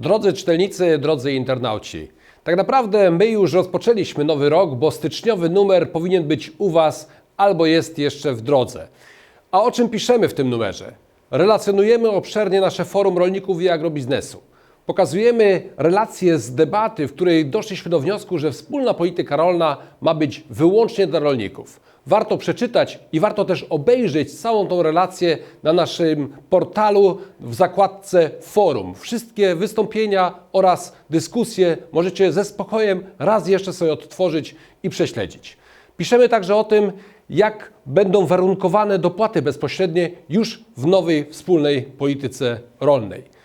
Drodzy czytelnicy, drodzy internauci, tak naprawdę my już rozpoczęliśmy nowy rok, bo styczniowy numer powinien być u Was albo jest jeszcze w drodze. A o czym piszemy w tym numerze? Relacjonujemy obszernie nasze forum rolników i agrobiznesu. Pokazujemy relacje z debaty, w której doszliśmy do wniosku, że wspólna polityka rolna ma być wyłącznie dla rolników. Warto przeczytać i warto też obejrzeć całą tą relację na naszym portalu w zakładce forum. Wszystkie wystąpienia oraz dyskusje możecie ze spokojem raz jeszcze sobie odtworzyć i prześledzić. Piszemy także o tym, jak będą warunkowane dopłaty bezpośrednie już w nowej wspólnej polityce rolnej.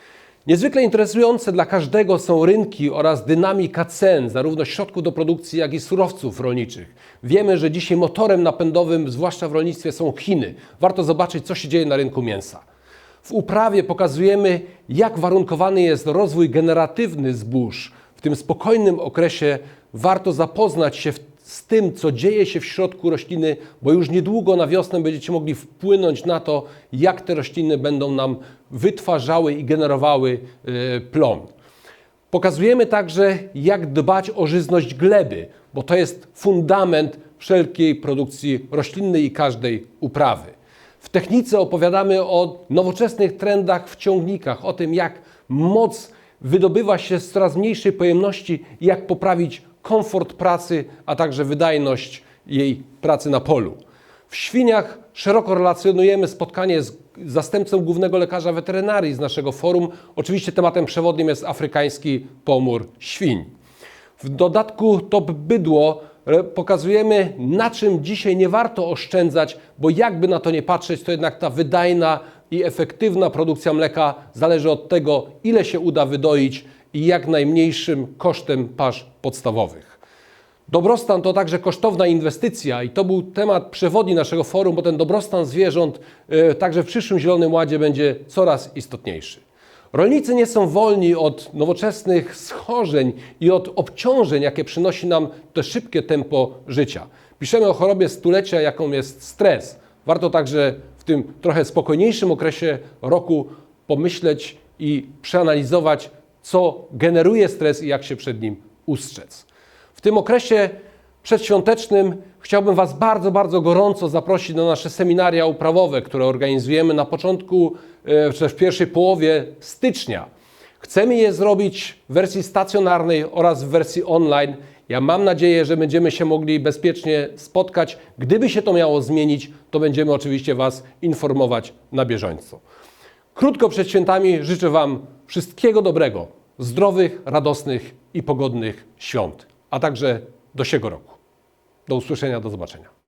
Niezwykle interesujące dla każdego są rynki oraz dynamika cen, zarówno środków do produkcji, jak i surowców rolniczych. Wiemy, że dzisiaj motorem napędowym, zwłaszcza w rolnictwie, są Chiny. Warto zobaczyć, co się dzieje na rynku mięsa. W uprawie pokazujemy, jak warunkowany jest rozwój generatywny zbóż. W tym spokojnym okresie warto zapoznać się w z tym, co dzieje się w środku rośliny, bo już niedługo na wiosnę będziecie mogli wpłynąć na to, jak te rośliny będą nam wytwarzały i generowały e, plon. Pokazujemy także, jak dbać o żyzność gleby, bo to jest fundament wszelkiej produkcji roślinnej i każdej uprawy. W technice opowiadamy o nowoczesnych trendach w ciągnikach, o tym, jak moc wydobywa się z coraz mniejszej pojemności i jak poprawić komfort pracy, a także wydajność jej pracy na polu. W świniach szeroko relacjonujemy spotkanie z zastępcą głównego lekarza weterynarii z naszego forum. Oczywiście tematem przewodnim jest afrykański pomór świń. W dodatku top bydło e, pokazujemy, na czym dzisiaj nie warto oszczędzać, bo jakby na to nie patrzeć, to jednak ta wydajna i efektywna produkcja mleka zależy od tego, ile się uda wydoić i jak najmniejszym kosztem pasz podstawowych. Dobrostan to także kosztowna inwestycja i to był temat przewodni naszego forum, bo ten dobrostan zwierząt e, także w przyszłym Zielonym Ładzie będzie coraz istotniejszy. Rolnicy nie są wolni od nowoczesnych schorzeń i od obciążeń, jakie przynosi nam to szybkie tempo życia. Piszemy o chorobie stulecia, jaką jest stres. Warto także w tym trochę spokojniejszym okresie roku pomyśleć i przeanalizować, co generuje stres i jak się przed nim ustrzec. W tym okresie przedświątecznym chciałbym Was bardzo, bardzo gorąco zaprosić na nasze seminaria uprawowe, które organizujemy na początku, e, czy w pierwszej połowie stycznia. Chcemy je zrobić w wersji stacjonarnej oraz w wersji online. Ja mam nadzieję, że będziemy się mogli bezpiecznie spotkać. Gdyby się to miało zmienić, to będziemy oczywiście Was informować na bieżąco. Krótko przed świętami życzę Wam wszystkiego dobrego, zdrowych, radosnych i pogodnych świąt, a także do siego roku. Do usłyszenia, do zobaczenia.